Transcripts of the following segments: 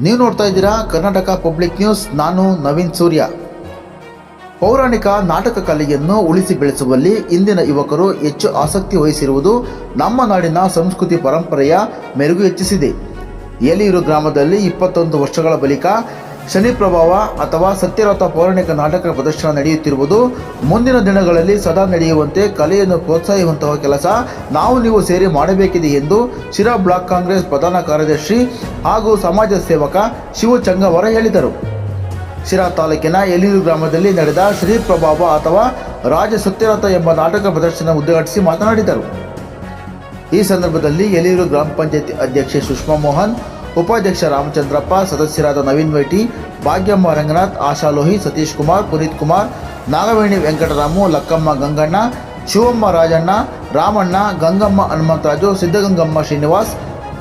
ನೀವು ನೋಡ್ತಾ ಇದ್ದೀರಾ ಕರ್ನಾಟಕ ಪಬ್ಲಿಕ್ ನ್ಯೂಸ್. ನಾನು ನವೀನ್ ಸೂರ್ಯ. ಪೌರಾಣಿಕ ನಾಟಕ ಕಲೆಯನ್ನು ಉಳಿಸಿ ಬೆಳೆಸುವಲ್ಲಿ ಇಂದಿನ ಯುವಕರು ಹೆಚ್ಚು ಆಸಕ್ತಿ ವಹಿಸಿರುವುದು ನಮ್ಮ ನಾಡಿನ ಸಂಸ್ಕೃತಿ ಪರಂಪರೆಯ ಮೆರುಗು ಹೆಚ್ಚಿಸಿದೆ. ಯಲಿಯೂರು ಗ್ರಾಮದಲ್ಲಿ ಇಪ್ಪತ್ತೊಂದು ವರ್ಷಗಳ ಬಳಿಕ ಶನಿ ಪ್ರಭಾವ ಅಥವಾ ಸತ್ಯರಥ ಪೌರಾಣಿಕ ನಾಟಕ ಪ್ರದರ್ಶನ ನಡೆಯುತ್ತಿರುವುದು ಮುಂದಿನ ದಿನಗಳಲ್ಲಿ ಸದಾ ನಡೆಯುವಂತೆ ಕಲೆಯನ್ನು ಪ್ರೋತ್ಸಾಹಿಸುವಂತಹ ಕೆಲಸ ನಾವು ನೀವು ಸೇರಿ ಮಾಡಬೇಕಿದೆ ಎಂದು ಶಿರಾ ಬ್ಲಾಕ್ ಕಾಂಗ್ರೆಸ್ ಪ್ರಧಾನ ಕಾರ್ಯದರ್ಶಿ ಹಾಗೂ ಸಮಾಜ ಸೇವಕ ಶಿವು ಚಂಗವರ ಹೇಳಿದರು. ಶಿರಾ ತಾಲೂಕಿನ ಯಲೂರು ಗ್ರಾಮದಲ್ಲಿ ನಡೆದ ಶ್ರೀ ಪ್ರಭಾವ ಅಥವಾ ರಾಜ ಸತ್ಯರಥ ಎಂಬ ನಾಟಕ ಪ್ರದರ್ಶನ ಉದ್ಘಾಟಿಸಿ ಮಾತನಾಡಿದರು. ಈ ಸಂದರ್ಭದಲ್ಲಿ ಯಲೂರು ಗ್ರಾಮ ಪಂಚಾಯತಿ ಅಧ್ಯಕ್ಷೆ ಸುಷ್ಮಾ ಮೋಹನ್ ಉಪಾಧ್ಯಕ್ಷ ರಾಮಚಂದ್ರಪ್ಪ, ಸದಸ್ಯರಾದ ನವೀನ್ ವೈಟಿ, ಭಾಗ್ಯಮ್ಮ ರಂಗನಾಥ್, ಆಶಾ ಲೋಹಿ, ಸತೀಶ್ ಕುಮಾರ್, ಪುನೀತ್ ಕುಮಾರ್, ನಾಗವೇಣಿ ವೆಂಕಟರಾಮು, ಲಕ್ಕಮ್ಮ ಗಂಗಣ್ಣ, ಶಿವಮ್ಮ ರಾಜಣ್ಣ, ರಾಮಣ್ಣ, ಗಂಗಮ್ಮ ಹನುಮಂತರಾಜು, ಸಿದ್ಧಗಂಗಮ್ಮ ಶ್ರೀನಿವಾಸ್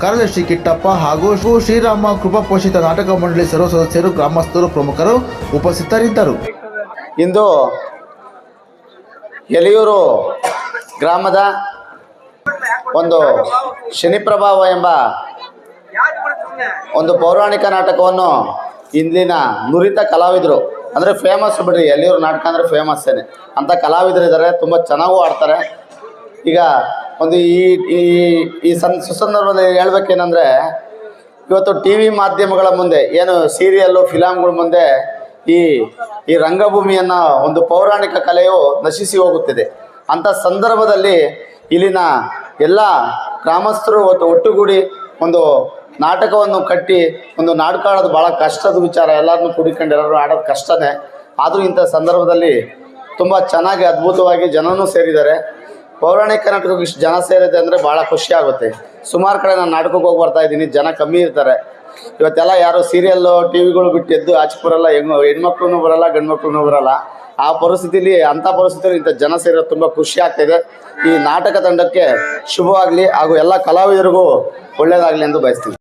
ಕಾರ್ಯದರ್ಶಿ ಕಿಟ್ಟಪ್ಪ ಹಾಗೂ ಶ್ರೀ ಶ್ರೀರಾಮ ಕೃಪಾಪೋಷಿತ ನಾಟಕ ಮಂಡಳಿ ಸರ್ವ ಸದಸ್ಯರು, ಗ್ರಾಮಸ್ಥರು, ಪ್ರಮುಖರು ಉಪಸ್ಥಿತರಿದ್ದರು. ಇಂದು ಎಲೆಯೂರು ಗ್ರಾಮದ ಒಂದು ಶನಿಪ್ರಭಾವ ಎಂಬ ಒಂದು ಪೌರಾಣಿಕ ನಾಟಕವನ್ನು ಇಂದಿನ ನುರಿತ ಕಲಾವಿದರು, ಅಂದರೆ ಫೇಮಸ್ ಬಿಡ್ರಿ ಎಲ್ಲಿಯವ್ರ ನಾಟಕ ಅಂದರೆ ಫೇಮಸ್ಸೇನೆ ಅಂಥ ಕಲಾವಿದರು ಇದ್ದಾರೆ ತುಂಬ ಚೆನ್ನಾಗೂ ಆಡ್ತಾರೆ ಈಗ ಒಂದು ಈ ಈ ಈ ಸಂ ಸುಸಂದರ್ಭದಲ್ಲಿ ಹೇಳ್ಬೇಕೇನೆಂದರೆ, ಇವತ್ತು ಟಿ ವಿ ಮಾಧ್ಯಮಗಳ ಮುಂದೆ, ಏನು ಸೀರಿಯಲ್ಲು ಫಿಲಮ್ಗಳ ಮುಂದೆ ಈ ಈ ರಂಗಭೂಮಿಯನ್ನು ಒಂದು ಪೌರಾಣಿಕ ಕಲೆಯು ನಶಿಸಿ ಹೋಗುತ್ತಿದೆ. ಅಂಥ ಸಂದರ್ಭದಲ್ಲಿ ಇಲ್ಲಿನ ಎಲ್ಲ ಗ್ರಾಮಸ್ಥರು ಒಟ್ಟು, ಒಟ್ಟುಗೂಡಿ ಒಂದು ನಾಟಕವನ್ನು ಕಟ್ಟಿ ಒಂದು ನಾಟಕ ಆಡೋದು ಭಾಳ ಕಷ್ಟದ ವಿಚಾರ. ಎಲ್ಲರನ್ನೂ ಕೂಡಿಕೊಂಡು ಎಲ್ಲರೂ ಆಡೋದು ಕಷ್ಟನೇ. ಆದರೂ ಇಂಥ ಸಂದರ್ಭದಲ್ಲಿ ತುಂಬ ಚೆನ್ನಾಗಿ, ಅದ್ಭುತವಾಗಿ ಜನನೂ ಸೇರಿದ್ದಾರೆ. ಪೌರಾಣಿಕ ನಾಟಕಕ್ಕೆ ಇಷ್ಟು ಜನ ಸೇರಿದೆ ಅಂದರೆ ಭಾಳ ಖುಷಿ ಆಗುತ್ತೆ. ಸುಮಾರು ಕಡೆ ನಾನು ನಾಟಕಕ್ಕೆ ಹೋಗಿ ಬರ್ತಾ ಇದ್ದೀನಿ. ಜನ ಕಮ್ಮಿ ಇರ್ತಾರೆ. ಇವತ್ತೆಲ್ಲ ಯಾರು ಸೀರಿಯಲ್ಲು ಟಿ ವಿಗಳು ಬಿಟ್ಟು ಎದ್ದು ಆಚೆ ಬರಲ್ಲ, ಹೆಣ್ಣು ಹೆಣ್ಮಕ್ಳು ಬರಲ್ಲ ಗಂಡು ಮಕ್ಳು ಬರಲ್ಲ. ಆ ಪರಿಸ್ಥಿತಿಲಿ ಅಂತ ಪರಿಸ್ಥಿತಿಯಲ್ಲಿ ಇಂಥ ಜನ ಸೇರೋದು ತುಂಬಾ ಖುಷಿ ಆಗ್ತಿದೆ. ಈ ನಾಟಕ ತಂಡಕ್ಕೆ ಶುಭವಾಗಲಿ ಹಾಗೂ ಎಲ್ಲ ಕಲಾವಿದರಿಗೂ ಒಳ್ಳೇದಾಗ್ಲಿ ಎಂದು ಬಯಸ್ತೀನಿ.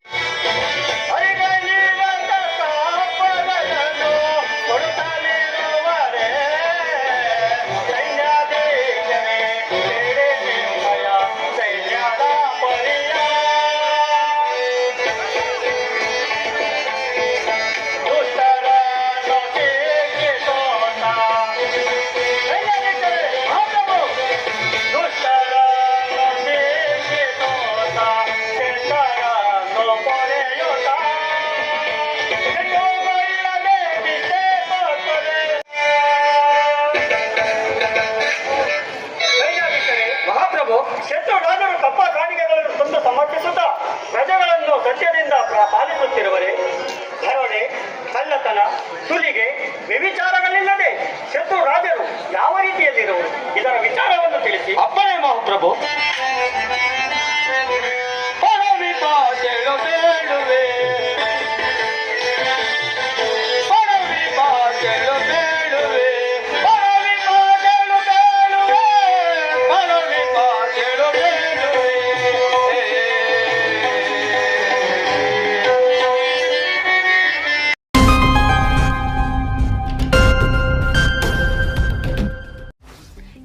ಶತ್ರು ರಾಜರು ಕಪ್ಪ ಕಾಣಿಕೆಗಳನ್ನು ತಂದು ಸಮರ್ಪಿಸುತ್ತಾ ಪ್ರಜೆಗಳನ್ನು ಸತ್ಯದಿಂದ ಪಾಲಿಸುತ್ತಿರುವರೆ ಧರಣೆ, ಕಳ್ಳತನ ಸುಲಿಗೆ ವ್ಯವಿಚಾರಗಳಿಲ್ಲದೆ ಶತ್ರು ರಾಜರು ಯಾವ ರೀತಿಯಲ್ಲಿರುವರು? ಇದರ ವಿಚಾರವನ್ನು ತಿಳಿಸಿ. ಅಪ್ಪನೇ ಮಹಾಪ್ರಭು.